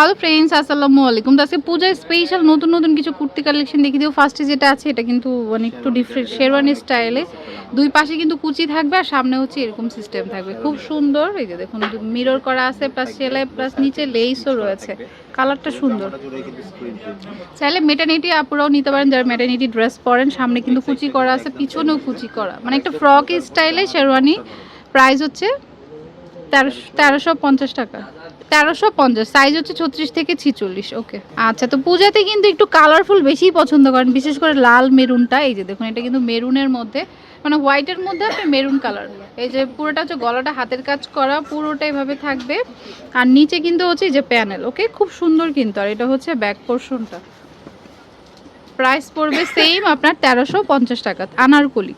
Hello friends, আসসালামু আলাইকুম। তো আজকে পূজায় স্পেশাল নতুন নতুন কিছু কুর্তি কালেকশন দেখিয়ে দিও। ফার্স্টে যেটা আছে, এটা কিন্তু মানে একটু ডিফারেন্ট শেরওয়ানি স্টাইলে দুই পাশে কিন্তু কুচি থাকবে আর সামনে হচ্ছে এরকম সিস্টেম থাকবে। খুব সুন্দর, এই যে দেখুন মিরর করা আছে প্লাস সেলাই প্লাস নিচে লেসও রয়েছে। কালারটা সুন্দর। চাইলে মেটার্নিটি আপুরাও নিতে পারেন, যারা মেটার্নিটি ড্রেস পরেন, সামনে কিন্তু কুচি করা আছে, পিছনেও কুচি করা। মানে একটা ফ্রক স্টাইলে শেরওয়ানি প্রাইস হচ্ছে তেরোশো তেরোশো পঞ্চাশ টাকা। তেরোশো পঞ্চাশ সাইজ হচ্ছে ছত্রিশ থেকে ছিচল্লিশ ওকে আচ্ছা তো পূজাতে কিন্তু একটু কালারফুল বেশিই পছন্দ করেন, বিশেষ করে লাল মেরুনটা, এই যে দেখুন, এটা কিন্তু মেরুনের মধ্যে মানে হোয়াইটের মধ্যে আপনি মেরুন কালার এই যে পুরোটা হচ্ছে গলাটা হাতের কাজ করা, পুরোটা এভাবে থাকবে, আর নিচে কিন্তু হচ্ছে এই যে প্যানেল ওকে খুব সুন্দর কিন্তু, আর এটা হচ্ছে ব্যাক পোর্শনটা প্রাইস পড়বে সেম আপনার তেরোশো পঞ্চাশ টাকা, আনারকলি।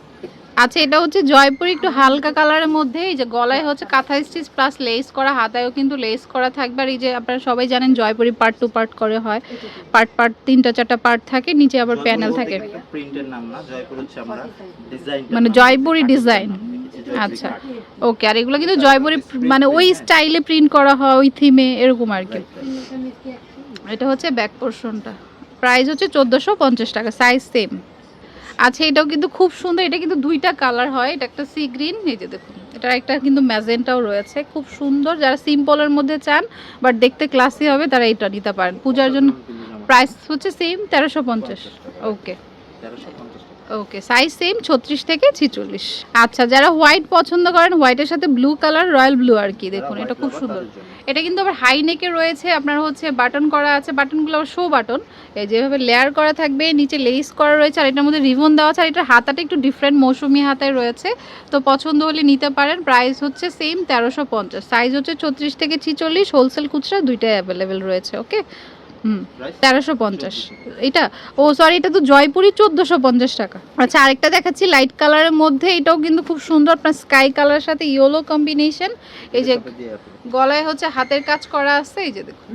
আচ্ছা এটা হচ্ছে জয়পুরি একটু হালকা কালারের মধ্যে এই যে গলায় হচ্ছে কাঁথা স্টিচ প্লাস লেস করা হাতায়ও কিন্তু লেস করা থাকবে। আর এই যে আপনারা সবাই জানেন জয়পুরি পার্ট টু পার্ট করে হয়। পার্ট পার্ট তিনটা চারটা পার্ট থাকে নিচে আবার প্যানেল থাকে। মানে জয়পুরি ডিজাইন আচ্ছা। ওকে আর এগুলো কিন্তু জয়পুরি মানে ওই স্টাইলে প্রিন্ট করা হয় ওই থিমে এরকম আর কি। এটা হচ্ছে ব্যাক পোর্শনটা প্রাইস হচ্ছে চোদ্দোশো পঞ্চাশ টাকা সাইজ সেম আচ্ছা এটাও কিন্তু খুব সুন্দর। এটা কিন্তু দুইটা কালার হয়। এটা একটা সি গ্রিন এই যে দেখুন এটা একটা কিন্তু ম্যাজেন্টাও রয়েছে। খুব সুন্দর। যারা সিম্পলের মধ্যে চান বাট দেখতে ক্লাসি হবে তারা এটা নিতে পারেন। পূজার জন্য প্রাইস হচ্ছে সেম তেরোশো পঞ্চাশ। ওকে ওকে সাইজ সেম ছত্রিশ থেকে ছিচল্লিশ। আচ্ছা যারা হোয়াইট পছন্দ করেন হোয়াইটের সাথে ব্লু কালার রয়্যাল ব্লু আর কি দেখুন এটা খুব সুন্দর। এটা কিন্তু আবার হাই নেকে রয়েছে আপনার হচ্ছে বাটন করা আছে বাটনগুলো আবার শো বাটন এই যেভাবে লেয়ার করা থাকবে নিচে লেস করা রয়েছে আর এটার মধ্যে রিবন দেওয়া আছে আর এটার হাতাটা একটু ডিফারেন্ট মৌসুমি হাতায় রয়েছে। তো পছন্দ হলে নিতে পারেন প্রাইস হচ্ছে সেম তেরোশো পঞ্চাশ। সাইজ হচ্ছে ছত্রিশ থেকে ছিচল্লিশ হোলসেল খুচরা দুইটাই অ্যাভেলেবেল রয়েছে ওকে তেরোশো পঞ্চাশ। এটা? ও সরি এটা তো জয়পুরি চোদ্দোশো পঞ্চাশ টাকা। আচ্ছা আরেকটা দেখাচ্ছি লাইট কালারের মধ্যে। এটাও কিন্তু খুব সুন্দর আপনার স্কাই কালারের সাথে ইয়েলো কম্বিনেশন এই যে গলায় হচ্ছে হাতের কাজ করা আছে এই যে দেখুন।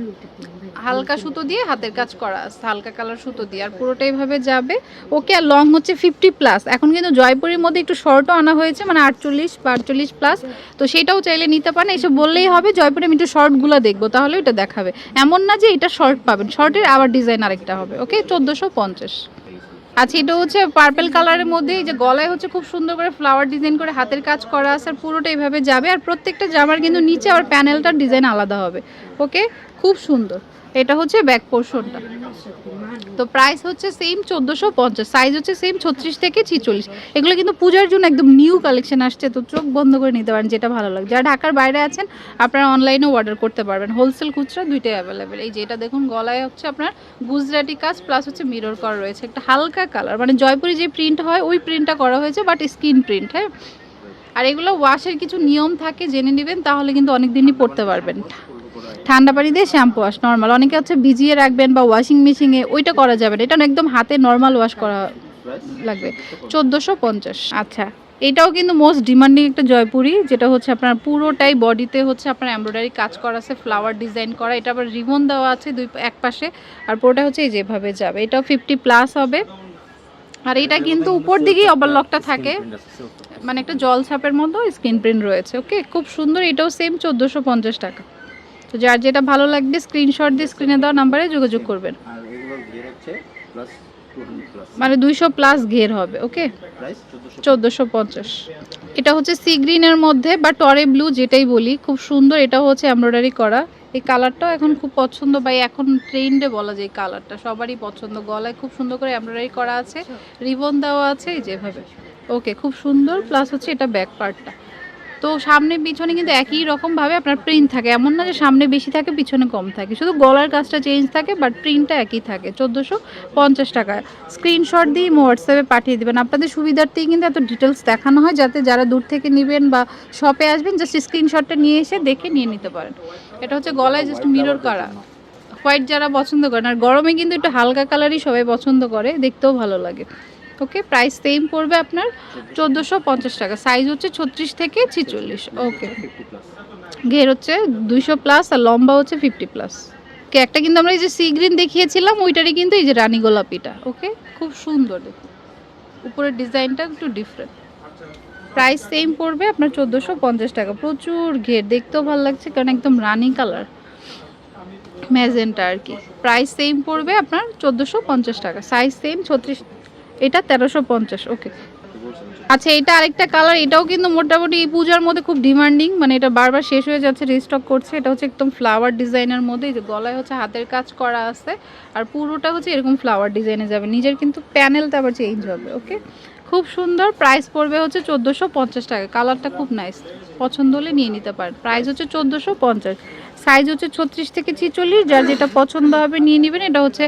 হালকা সুতো দিয়ে হাতের কাজ করা আছে হালকা কালার সুতো দিয়ে আর পুরোটা এইভাবে যাবে। ওকে আর লং হচ্ছে ফিফটি প্লাস এখন কিন্তু জয়পুরের মধ্যে একটু শর্টও আনা হয়েছে মানে আটচল্লিশ বা আটচল্লিশ প্লাস তো সেটাও চাইলে নিতে পারেন। এসব বললেই হবে জয়পুরে আমি একটু শর্টগুলো দেখব তাহলে ওটা দেখাবে। এমন না যে এটা শর্ট পাবেন শর্টের আবার ডিজাইন আরেকটা হবে ওকে? চোদ্দোশো পঞ্চাশ। আচ্ছা এটা হচ্ছে পার্পেল কালারের মধ্যে এই যে গলায় হচ্ছে খুব সুন্দর করে ফ্লাওয়ার ডিজাইন করে হাতের কাজ করা আছে আর পুরোটা এইভাবে যাবে। আর প্রত্যেকটা জামার কিন্তু নিচে আবার প্যানেলটার ডিজাইন আলাদা হবে ওকে? খুব সুন্দর। এটা হচ্ছে ব্যাক পোর্শনটা। তো প্রাইস হচ্ছে সেম চোদ্দোশো পঞ্চাশ সাইজ হচ্ছে সেম ছত্রিশ থেকে ছিচল্লিশ। এগুলো কিন্তু পূজার জন্য একদম নিউ কালেকশন আসছে, তো চোখ বন্ধ করে নিতে পারেন, যেটা ভালো লাগে। যারা ঢাকার বাইরে আছেন, আপনারা অনলাইনেও অর্ডার করতে পারবেন। হোলসেল খুচরা দুইটাই অ্যাভেলেবেল এই যে এটা দেখুন, গলায় হচ্ছে আপনার গুজরাটি কাজ প্লাস হচ্ছে মিরর করা রয়েছে। একটা হালকা কালার মানে জয়পুরে যে প্রিন্ট হয়, ওই প্রিন্টটা করা হয়েছে বাট স্কিন প্রিন্ট হ্যাঁ? আর এগুলো ওয়াশের কিছু নিয়ম থাকে, জেনে নেবেন, তাহলে কিন্তু অনেক দিনই পড়তে পারবেন। ঠান্ডা পানি দিয়ে শ্যাম্পু ওয়াশ নর্মাল অনেকে হচ্ছে ভিজিয়ে রাখবেন বা ওয়াশিং মেশিনে ওইটা করা যাবে না। এটা একদম হাতে নর্মাল ওয়াশ করা লাগবে। চোদ্দোশো পঞ্চাশ। আচ্ছা এটাও কিন্তু মোস্ট ডিমান্ডিং একটা জয়পুরি, যেটা হচ্ছে আপনার পুরোটাই বডিতে হচ্ছে আপনার এমব্রয়ডারি কাজ করা আছে ফ্লাওয়ার ডিজাইন করা। এটা আবার রিবন দেওয়া আছে দুই, এক পাশে। আর পুরোটা হচ্ছে এই যেভাবে যাবে। এটাও ফিফটি প্লাস হবে। আর এটা কিন্তু উপর দিকেই ওভারলকটা থাকে। মানে একটা জল ছাপের মতো স্ক্রিন প্রিন্ট রয়েছে ওকে খুব সুন্দর, এটাও সেম চোদ্দোশো টাকা। তো যার যেটা ভালো লাগবে স্ক্রিনশট দিয়ে স্ক্রিনে দেওয়া নাম্বারে যোগাযোগ করবেন। মানে দুইশো প্লাস ঘের হবে ওকে প্রাইস চোদ্দোশো। পঞ্চাশ। এটা হচ্ছে সি গ্রিনের মধ্যে বা টরে ব্লু যেটাই বলি খুব সুন্দর এটাও হচ্ছে এমব্রয়ডারি করা। এই কালারটাও এখন খুব পছন্দ বা এখন ট্রেন্ডে বলা যায় কালারটা সবারই পছন্দ গলায় খুব সুন্দর করে এমব্রয়ডারি করা আছে। রিবন দেওয়া আছে যেভাবে ওকে খুব সুন্দর প্লাস হচ্ছে এটা ব্যাক পার্টটা তো সামনে পিছনে কিন্তু একই রকমভাবে আপনার প্রিন্ট থাকে। এমন না যে সামনে বেশি থাকে পিছনে কম থাকে। শুধু গলার কাজটা চেঞ্জ থাকে বাট প্রিন্টটা একই থাকে। চোদ্দোশো পঞ্চাশ টাকা। স্ক্রিনশট দিয়ে হোয়াটসঅ্যাপে পাঠিয়ে দেবেন। আপনাদের সুবিধার্থেই কিন্তু এত ডিটেলস দেখানো হয় যাতে যারা দূর থেকে নেবেন বা শপে আসবেন জাস্ট স্ক্রিনশটটা নিয়ে এসে দেখে নিয়ে নিতে পারেন। এটা হচ্ছে গলায় জাস্ট মিরর করা। হোয়াইট যারা পছন্দ করেন আর গরমে কিন্তু একটু হালকা কালারই সবাই পছন্দ করে দেখতেও ভালো লাগে। ওকে প্রাইস সেম পড়বে আপনার চোদ্দোশো পঞ্চাশ টাকা। সাইজ হচ্ছে ছত্রিশ থেকে ছিচল্লিশ। ওকে ঘের হচ্ছে দুইশো প্লাস আর লম্বা হচ্ছে ফিফটি প্লাস ওকে একটা কিন্তু আমরা এই যে সি গ্রিন দেখিয়েছিলাম, ওইটারই কিন্তু এই যে রানী গোলাপিটা। ওকে খুব সুন্দর দেখুন উপরের ডিজাইনটা একটু ডিফারেন্ট প্রাইস সেম পড়বে আপনার চোদ্দোশো পঞ্চাশ টাকা। প্রচুর ঘের দেখতেও ভালো লাগছে কারণ একদম রানি কালার ম্যাজেন্টা আর কি। প্রাইস সেম পড়বে আপনার চোদ্দোশো পঞ্চাশ টাকা। সাইজ সেম ছত্রিশ এটা তেরোশো পঞ্চাশ ওকে আচ্ছা এটা আরেকটা কালার এটাও কিন্তু মোটামুটি এই পূজার মধ্যে খুব ডিমান্ডিং মানে এটা বারবার শেষ হয়ে যাচ্ছে রিস্টক করছে। এটা হচ্ছে একদম ফ্লাওয়ার ডিজাইনের মধ্যে যে গলায় হচ্ছে হাতের কাজ করা আছে। আর পুরোটা হচ্ছে এরকম ফ্লাওয়ার ডিজাইনে যাবে। নিজের কিন্তু প্যানেলটা আবার চেঞ্জ হবে ওকে খুব সুন্দর। প্রাইস পড়বে হচ্ছে চোদ্দোশো পঞ্চাশ টাকা। কালারটা খুব নাইস পছন্দ হলে নিয়ে নিতে পারেন। প্রাইস হচ্ছে চোদ্দোশো পঞ্চাশ। সাইজ হচ্ছে ছত্রিশ থেকে ছিচল্লিশ। যার যেটা পছন্দ হবে নিয়ে নেবেন। এটা হচ্ছে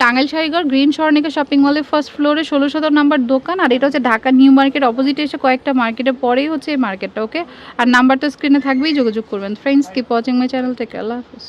টাঙ্গাইল শাড়িঘর গ্রিন স্বর্ণিকা শপিং মলের ফার্স্ট ফ্লোরে ষোলো শত নাম্বার দোকান। আর এটা হচ্ছে ঢাকা নিউ মার্কেট অপোজিটে এসে কয়েকটা মার্কেটের পরেই হচ্ছে এই মার্কেটটা ওকে আর নাম্বারটা স্ক্রিনে থাকবেই। যোগাযোগ করবেন। Friends keep watching my channel থেকে আল্লাহ হাফিজ।